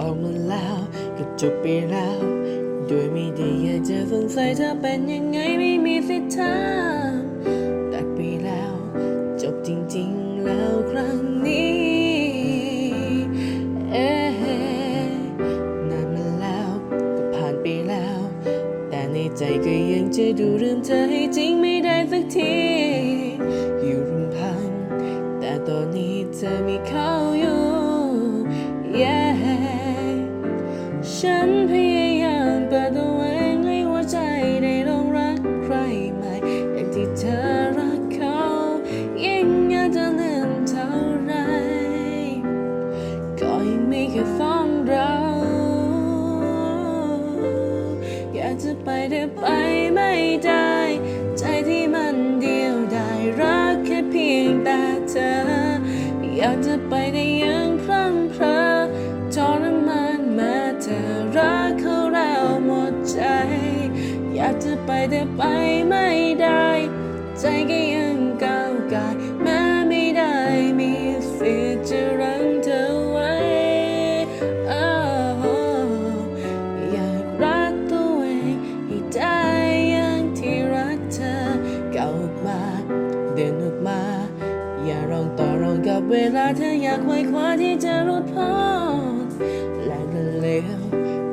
ออกมาแล้วก็จบไปแล้ว โดยไม่ได้อยากจะสงสัยเธอเป็นยังไงไม่มีสิทธิ์ถามตัดไปแล้ว จบจริงๆแล้วครั้งนี้ เอ๊นานมาแล้วก็ผ่านไปแล้ว แต่ในใจก็ยังจะดูลืมเธอให้จริงไม่ได้สักทีอยู่รำพังแต่ตอนนี้เธอมีเขาอยู่ มีแค่ฟ้องเราอยากจะไปแต่ไปไม่ได้ ใจที่มันเดียวได้รักแค่เพียงแต่เธอ อยากจะไปแต่ยังพลังเพลอทรมานแม้เธอรักเขาแล้วหมดใจ อยากจะไปแต่ไปไม่ได้ ใจก็ เวลาเธออยากไขว้คว้าที่จะรุดพ้นและก็เลว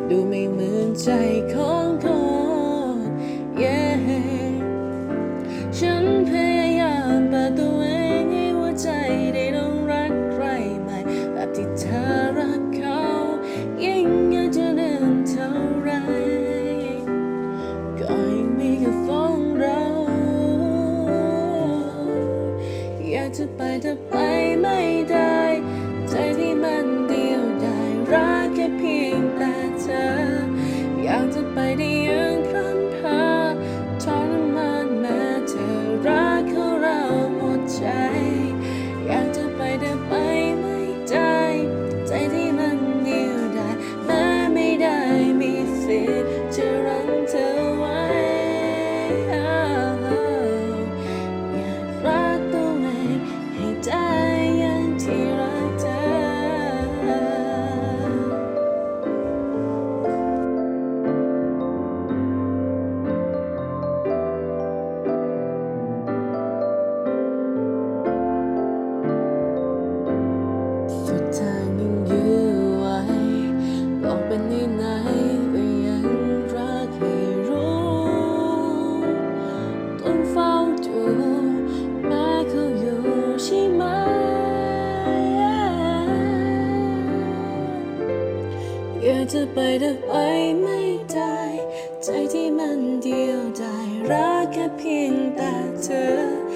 ดูไม่เหมือนใจของคน yeah ฉันพยายามเปิดตัวเองให้หัวใจได้ลองรักใครใหม่แบบที่เธอรักเขา ยิ่งอยากจะเดินเท่าไรก็ยังมีแค่ฟ้องเรา อยากจะไปแต่ไป ไม่ได้ ใจที่มันเดียวดายรักแค่เพียงแต่เธอ อยากจะ จะไปแต่ไปไม่ได้ ใจที่มันเดียวได้รักแค่เพียงแต่เธอ